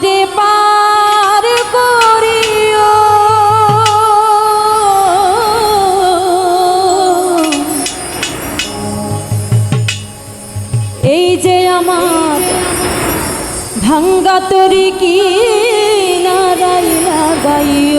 আমারে পার করিও। এই যে আমার ভাঙ্গা তরি কি নারাই লাগাই